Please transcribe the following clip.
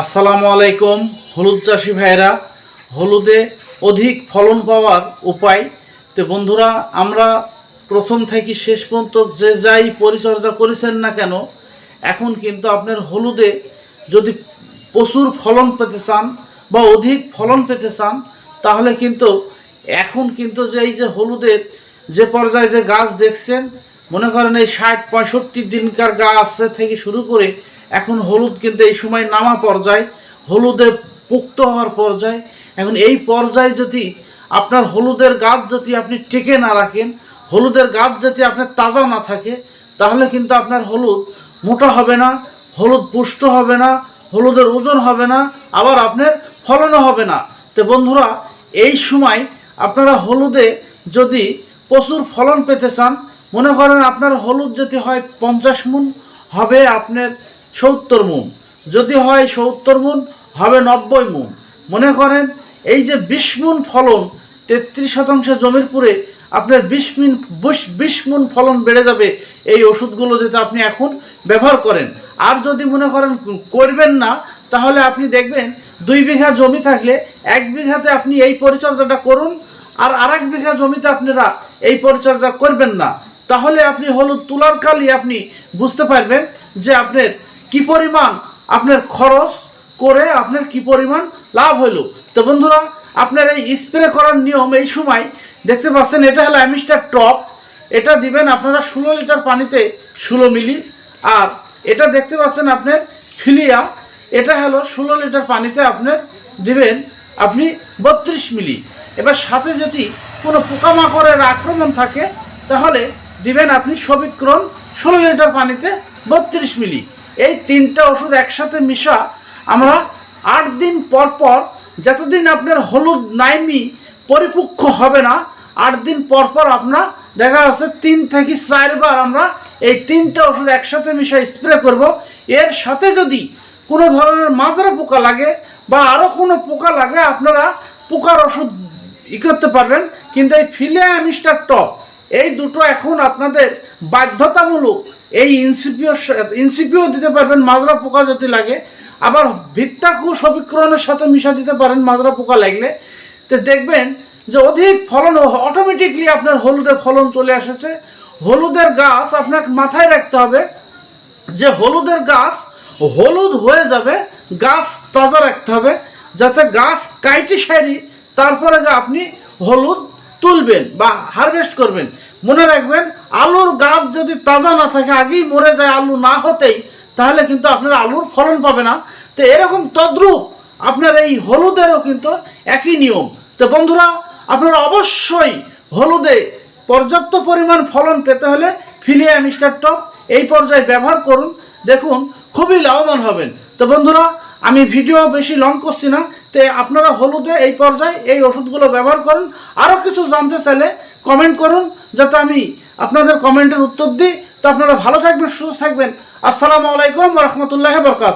আসসালামু আলাইকুম হলুদ চাষি ভাইরা হলুদে অধিক ফলন পাওয়ার উপায়। তো বন্ধুরা, আমরা প্রথম থেকে শেষ পর্যন্ত যে যাই পরিচর্যা করেছেন না কেন, এখন কিন্তু আপনার হলুদে যদি প্রচুর ফলন পেতে চান বা অধিক ফলন পেতে চান, তাহলে কিন্তু এখন কিন্তু যে এই যে হলুদের যে পর্যায়ে যে গাছ দেখছেন, মনে করেন এই ষাট পঁয়ষট্টি দিনকার গাছ থেকে শুরু করে এখন হলুদ কিন্তু এই সময় নামা পর্যায়, হলুদে পুক্ত হওয়ার পর্যায়। এখন এই পর্যায়ে যদি আপনার হলুদের গাছ যদি আপনি টেকে না রাখেন, হলুদের গাছ যদি আপনার তাজা না থাকে, তাহলে কিন্তু আপনার হলুদ মোটা হবে না, হলুদ পুষ্ট হবে না, হলুদের ওজন হবে না, আবার আপনার ফলনও হবে না। তো বন্ধুরা, এই সময় আপনারা হলুদে যদি প্রচুর ফলন পেতে চান, মনে করেন আপনার হলুদ যদি হয় পঞ্চাশ মুন, হবে আপনার সত্তর মুন। যদি হয় সত্তর মুন, হবে নব্বই মুন। মনে করেন, এই যে বিশ মুন ফলন, তেত্রিশ শতাংশ জমির পুরে আপনার বিশ মিন, বিশ মুন ফলন বেড়ে যাবে এই ওষুধগুলো যদি আপনি এখন ব্যবহার করেন। আর যদি মনে করেন করবেন না, তাহলে আপনি দেখবেন দুই বিঘা জমি থাকলে এক বিঘাতে আপনি এই পরিচর্যাটা করুন, আর আরেক বিঘা জমিতে আপনারা এই পরিচর্যা করবেন না। তাহলে আপনি হলুদ তুলার কালই আপনি বুঝতে পারবেন যে আপনার কি পরিমাণ আপনার খরচ করে আপনার কি পরিমাণ লাভ হইল? তো বন্ধুরা, আপনার এই স্প্রে করার নিয়ম এই সময়, দেখতে পাচ্ছেন, এটা হলো অ্যামিস্টার টপ এটা দিবেন আপনারা ষোলো লিটার পানিতে ষোলো মিলি, আর এটা দেখতে পাচ্ছেন আপনার ফিলিয়া, এটা হলো ষোলো লিটার পানিতে আপনার দিবেন আপনি বত্রিশ মিলি। এবার সাথে যদি কোনো পোকামাকড়ের আক্রমণ থাকে, তাহলে দিবেন আপনি সবিক্রম ষোলো লিটার পানিতে বত্রিশ মিলি। এই তিনটা ওষুধ একসাথে মিশা আমরা আট দিন পর পর যতদিন আপনার হলুদ নাইমি পরিপক্ষ হবে না, আট দিন পর পর আপনার দেখা যাচ্ছে তিন থেকে চারবার আমরা এই তিনটা ওষুধ একসাথে মিশিয়ে স্প্রে করব। এর সাথে যদি কোনো ধরনের মাজরা পোকা লাগে বা আরও কোনো পোকা লাগে, আপনারা পোকার ওষুধ ই করতে পারবেন। কিন্তু এই ফিলিয়া মিস্টার টপ, এই দুটো এখন আপনাদের বাধ্যতামূলক এই ইনসিপিও ইনসিপিও দিতে পারবেন মাজরা পোকা যদি লাগে। আবার ভিত্তাকু সবিক্রণের সাথে মিশা দিতে পারেন মাজরা পোকা লাগলে। তো দেখবেন যে অধিক ফলন অটোমেটিকলি আপনার হলুদের ফলন চলে এসেছে। হলুদের গাছ আপনাকে মাথায় রাখতে হবে যে হলুদের গাছ হলুদ হয়ে যাবে, গাছ তাজা রাখতে হবে, যাতে গাছ কাইটি সারি, তারপরে আপনি হলুদ তুলবেন বা হারভেস্ট করবেন। মনে রাখবেন আলুর গাছ যদি তাজা না থাকে, আগেই মরে যায় আলু না হতেই, তাহলে কিন্তু আপনার আলুর ফলন পাবে না। তো এরকম তদ্রূপ আপনার এই হলুদেরও কিন্তু একই নিয়ম। তো বন্ধুরা, আপনারা অবশ্যই হলুদে পর্যাপ্ত পরিমাণ ফলন পেতে হলে ফিলিয়া মিস্টার টপ এই পর্যায়ে ব্যবহার করুন। দেখুন, খুবই লাভবান হবেন। তো বন্ধুরা, আমি ভিডিও বেশি লং করছি না, তো আপনারা হলুদে এই পর্যায়ে এই ওষুধগুলো ব্যবহার করুন। আরও কিছু জানতে চাইলে কমেন্ট করুন, যাতে আমি আপনাদের কমেন্টের উত্তর দিই। তো আপনারা ভালো থাকবেন, সুস্থ থাকবেন। আসসালামু আলাইকুম রহমতুল্লাহ বরকাত